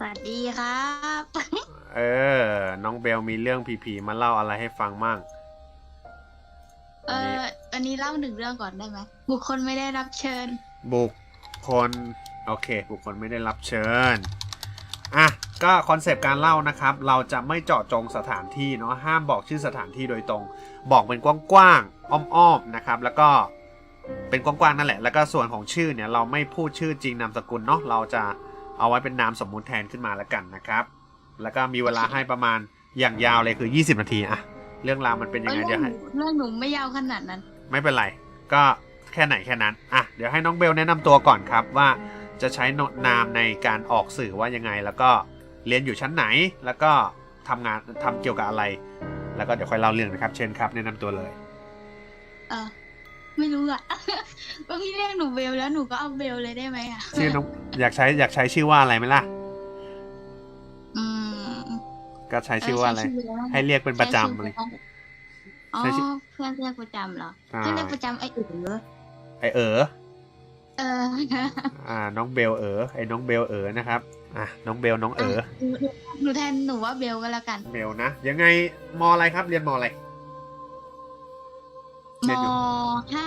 สวัสดีครับ เออ น้องเบลมีเรื่องผีๆมาเล่าอะไรให้ฟังมั่ง เอออันนี้เล่าหนึ่งเรื่องก่อนได้ไหม บุคคลไม่ได้รับเชิญ บุคคล โอเค บุคคลไม่ได้รับเชิญ อะ ก็คอนเซปต์การเล่านะครับ เราจะไม่เจาะจงสถานที่เนาะ ห้ามบอกชื่อสถานที่โดยตรง บอกเป็นกว้างๆ อ้อมๆ นะครับ แล้วก็เป็นกว้างๆ นั่นแหละ แล้วก็ส่วนของชื่อเนี่ย เราไม่พูดชื่อจริงนามสกุลเนาะ เราจะ เอาไว้เป็นนามสมมุติแทนขึ้นมาแล้วกันนะครับ แล้วก็มีเวลาให้ประมาณอย่างยาวเลยคือ 20 นาทีอะเรื่องราวมันเป็นยังไงเออเดี๋ยวเรื่ให้องเรื่องหนูไม่ยาวขนาดนั้น ไม่เป็นไร ก็แค่ไหนแค่นั้นอะเดี๋ยวให้น้องเบลแนะนำตัวก่อนครับว่าจะใช้นามในการออกสื่อว่ายังไง แล้วก็เรียนอยู่ชั้นไหนแล้วก็ทำงานทำเกี่ยวกับอะไร แล้วก็เดี๋ยวค่อยเล่าเรื่องนะครับ เชิญครับแนะนำตัวเลย เออ ไม่รู้อะ ว่าพี่เรียกหนูเบลแล้วหนูก็เอาเบลเลยได้ไหมอะชื่อน้องอยากใช้อยากใช้ชื่อว่าอะไรไหมล่ะ อืมก็ใช้ชื่อว่าอะไรเใช้ชื่ให้เรียกเป็นประจำใช้เลยชื่ออ๋อใช้ชื่อเพื่อนเรียกประจำเหรออ่าเพื่อนเรียกประจำไอ้เอ๋อไอเอ๋อเอออ่า น้องเบลเอ๋อไอ้น้องเบลเอ๋อนะครับอะน้องเบลน้องเอ๋อหนูหนูหนูแทนหนูว่าเบลก็แล้วกัน เบลนะยังไงมอะไรครับ เรียนมอะไร เรีมยนอยู่ ห้า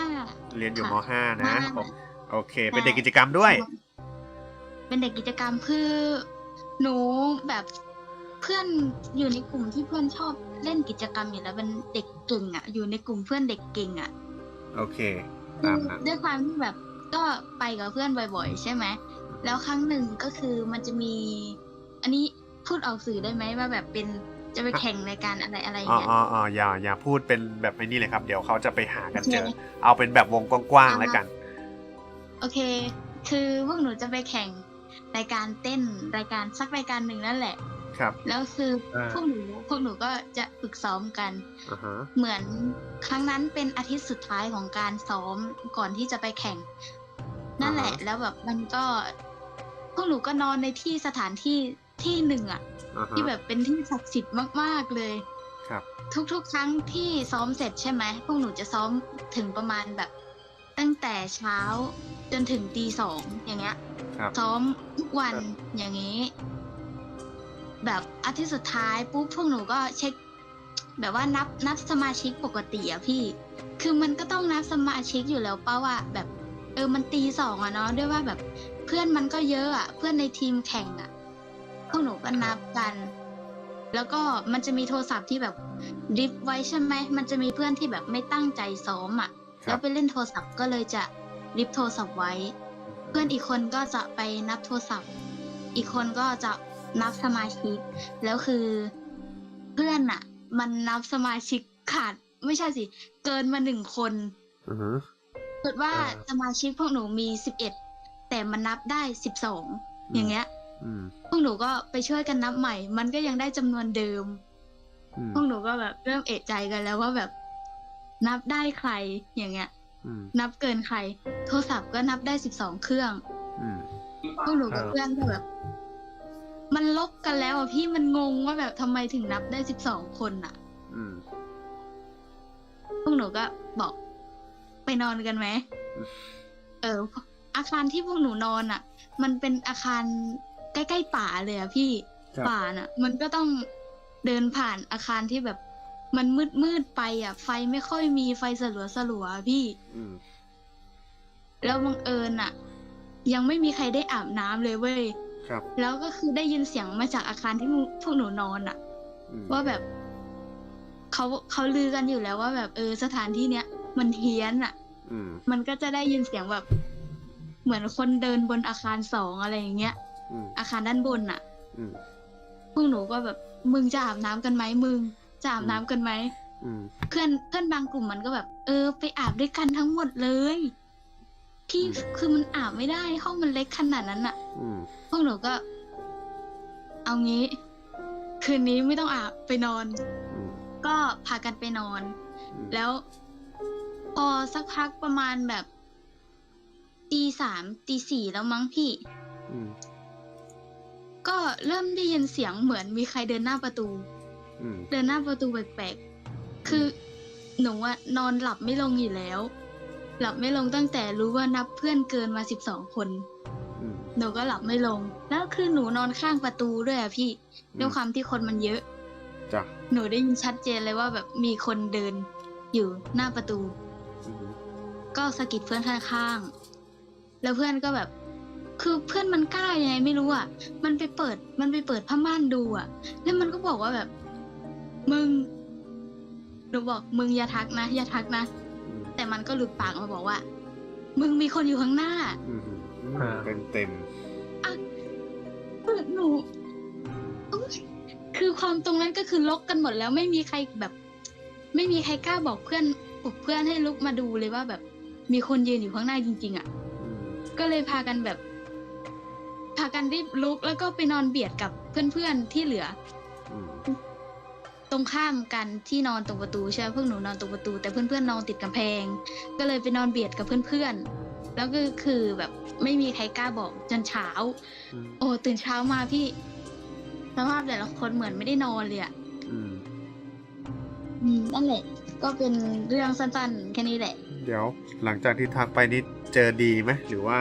เรียนอยู่ม ค่ะห้านะมห้าโอโอเค เป็นเด็กกิจกรรมด้วย เป็นเด็กกิจกรรมคือหนูแบบเพื่อนอยู่ในกลุ่มที่เพื่อนชอบเล่นกิจกรรมอยู่แล้วเป็นเด็กเก่งอะ อยู่ในกลุ่มเพื่อนเด็กเก่งอะโอเคคืตามอนั้นด้วยความที่แบบก็ไปกับเพื่อนบ่อย ๆ ใช่ไหมแล้วครั้งหนึ่งก็คือมันจะมี อันนี้พูดออกสื่อได้ไหมว่าแบบเป็น จะไปแข่งรายการอะไรอะไรอย่างอ๋อเงี้ยอ๋ออ๋ออย่าอย่าพูดเป็นแบบไอ้นี่เลยครับ เดี๋ยวเขาจะไปหากันเจอโอเคเอาเป็นแบบวงกว้างๆอ่าแล้วกัน โอเค คือพวกหนูจะไปแข่งรายการเต้นรายการสักรายการหนึ่งนั่นแหละ ครับ แล้วคืออาพวกหนูพวกหนูก็จะฝึกซ้อมกันอ่าฮะเหมือนครั้งนั้นเป็นอาทิตย์สุดท้ายของการซ้อมก่อนที่จะไปแข่ง นั่นแหละ แล้วแบบมันก็พวกหนูก็นอนในที่สถานที่ที่หนึ่งอะอ่าฮะ ที่แบบเป็นที่ศักดิ์สิทธิ์มากๆเลยครับ ทุกๆ ครั้งที่ซ้อมเสร็จใช่ไหมพวกหนูจะซ้อมถึงประมาณแบบ ตั้งแต่เช้าจนถึงตีสองอย่างเงี้ยครับซ้อมทุกวันครับอย่างนี้ แบบอาทิตย์สุดท้ายปุ๊บพวกหนูก็เช็ค แบบว่านับนับสมาชิกปกติอะพี่ คือมันก็ต้องนับสมาชิกอยู่แล้วเป้าว่าแบบ เออมันตีสองอะเนาะด้วยว่าแบบเพื่อนมันก็เยอะอะเพื่อนในทีมแข่งอะ พวกหนูก็นับกัน แล้วก็มันจะมีโทรศัพท์ที่แบบดิฟไว้ใช่ไหมมันจะมีเพื่อนที่แบบไม่ตั้งใจซ้อมอะครัแล้วบไปเล่นโทรศัพท์ก็เลยจะริบโทรศัพท์ไว้ เพื่อนอีกคนก็จะไปนับโทรศัพท์ อีกคนก็จะนับสมาชิก แล้วคือเพื่อนอะมันนับสมาชิกขาดไม่ใช่สิ เกินมาหนึ่งคน อือฮึเกิดว่าอ่า สมาชิกพวกหนูมีสิบเอ็ดแต่มันนับได้สิบสองอย่างเงี้ยอืม พวกหนูก็ไปช่วยกันนับใหม่ มันก็ยังได้จำนวนเดิมอืมพวกหนูก็แบบเริ่มเอะใจกันแล้วว่าแบบ นับได้ใครอย่างเงี้ยอืมนับเกินใคร โทรศัพท์ก็นับได้สิบสองเครื่องอืมพวกหนูกับเออเพื่อนก็แบบ มันลบกันแล้วอะพี่มันงงว่าแบบทำไมถึงนับได้สิบสองคนอะอืมพวกหนูก็บอกไปนอนกันไหมอืมเออ อาคารที่พวกหนูนอนอะ มันเป็นอาคาร ใกล้ๆป่าเลยอะพี่ครับ ป่าน่ะ มันก็ต้องเดินผ่านอาคารที่แบบมันมืดมืดๆไปอะไฟไม่ค่อยมีไฟสลัวสลัวๆอะพี่ อืม แล้วบังเอิญอะยังไม่มีใครได้อาบน้ำเลยเว้ยครับ แล้วก็คือได้ยินเสียงมาจากอาคารที่พวกหนูนอนอะอืมว่าแบบเขาเขาลือกันอยู่แล้วว่าแบบเออสถานที่เนี้ยมันเฮี้ยนอะ อืมมันก็จะได้ยินเสียงแบบ เหมือนคนเดินบนอาคารสองอะไรอย่างเงี้ย อืมอาคารด้านบนอะอืมพวกหนูก็แบบมึงจะอาบน้ำกันไหมมึงจะอาบน้ำกันไหมอืมเพื่อนเพื่อนบางกลุ่มมันก็แบบ เออ ไปอาบด้วยกันทั้งหมดเลย พี่อืมคือมันอาบไม่ได้ห้องมันเล็กขนาดนั้นอะอืมพวกหนูก็ เอางี้ คืนนี้ไม่ต้องอาบไปนอนอืมก็พากันไปนอนอืมแล้วพอสักพักประมาณแบบตีสามตีสี่แล้วมั้งพี่อืม ก็เริ่มได้ยินเสียงเหมือนมีใครเดินหน้าประตู อืม เดินหน้าประตูแปลกๆ คือหนูอะนอนหลับไม่ลงอยู่แล้ว หลับไม่ลงตั้งแต่รู้ว่านับเพื่อนเกินมาสิบสองคน อืม หนูก็หลับไม่ลง แล้วคือหนูนอนข้างประตูด้วยอะพี่ด้วยความที่คนมันเยอะ จ้ะหนูได้ยินชัดเจนเลยว่าแบบมีคนเดินอยู่หน้าประตู อืมก็สะกิดเพื่อนข้างๆ แล้วเพื่อนก็แบบ คือเพื่อนมันกล้ายังไงไม่รู้อะ มันไปเปิด มันไปเปิดผ้าม่านดูอะ แล้วมันก็บอกว่าแบบ มึงหนูบอกมึงอย่าทักนะอย่าทักนะอืมแต่มันก็หลุดปากมาบอกว่า มึงมีคนอยู่ข้างหน้าอืมอืมอ่าเป็นเต็มหนูอุ๊ยคือความตรงนั้นก็คือลกกันหมดแล้วไม่มีใครแบบ ไม่มีใครกล้าบอกเพื่อนปลุกเพื่อนให้ลุกมาดูเลยว่าแบบ มีคนยืนอยู่ข้างหน้าจริง ๆ อะอืมก็เลยพากันแบบ พากันรีบลุกแล้วก็ไปนอนเบียดกับเพื่อนๆที่เหลือ อืมตรงข้ามกันที่นอนตรงประตูใช่ไหมพวกหนูนอนตรงประตู แต่เพื่อนๆนอนติดกำแพง ก็เลยไปนอนเบียดกับเพื่อนๆแล้วก็คือแบบไม่มีใครกล้าบอกจนเช้า อืมโอ้ตื่นเช้ามาพี่สภาพแต่ละคนเหมือนไม่ได้นอนเลยอะอืมอืมนั่นแหละก็เป็นเรื่องสั้นๆแค่นี้แหละ เดี๋ยวหลังจากที่ทักไปนี่เจอดีไหมหรือว่า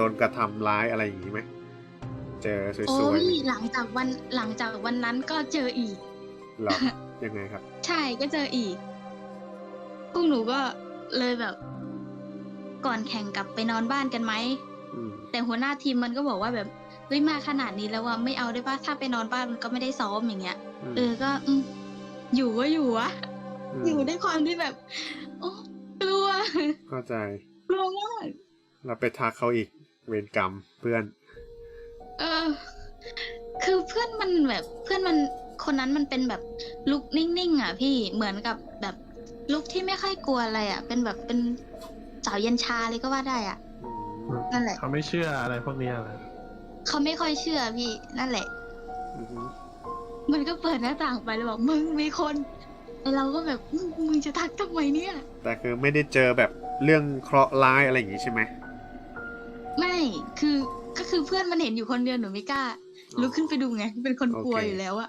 โดนกระทำร้ายอะไรอย่างนี้ไหมเจอสโอ้วยยหลังจากวันหลังจากวันนั้นก็เจออีกๆเหรอยังไงครับ ใช่ก็เจออีกพวกหนูก็เลยแบบ ก่อนแข่งกลับไปนอนบ้านกันไหมอืมแต่หัวหน้าทีมมันก็บอกว่าแบบเฮ้ยมาขนาดนี้แล้วว่าไม่เอาได้ปะถ้าไปนอนบ้านมันก็ไม่ได้ซ้อมอย่างเงี้ยมเออก็อืมอยู่ก็อยู่วะมอยู่ด้วยความที่แบบโอ้กลัวเข้าใจกลัวมากเราไปทักเขาอีก เวรกรรมเพื่อน เออ คือเพื่อนมันแบบเพื่อนมันคนนั้นมันเป็นแบบลุกนิ่งๆอะพี่เหมือนกับแบบลุกที่ไม่ค่อยกลัวอะไรอะ เป็นแบบเป็นสาวเย็นชาเลยก็ว่าได้อะอืมนั่นแหละ เขาไม่เชื่ออะไรพวกเนี้ยเลยเขาไม่ค่อยเชื่อพี่นั่นแหละ อืมมันก็เปิดหน้าต่างไปแล้วบอกมึงมีคนไอเราก็แบบอืมมึงจะทักทำไมเนี่ย แต่คือไม่ได้เจอแบบเรื่องเคราะห์ร้ายอะไรอย่างนี้ใช่ไหม ไม่คือก็คือเพื่อนมันเห็นอยู่คนเดียวหนูไม่กล้าลุกขึ้นไปดูไง เป็นคนกลัวโอเคอยู่แล้วอะ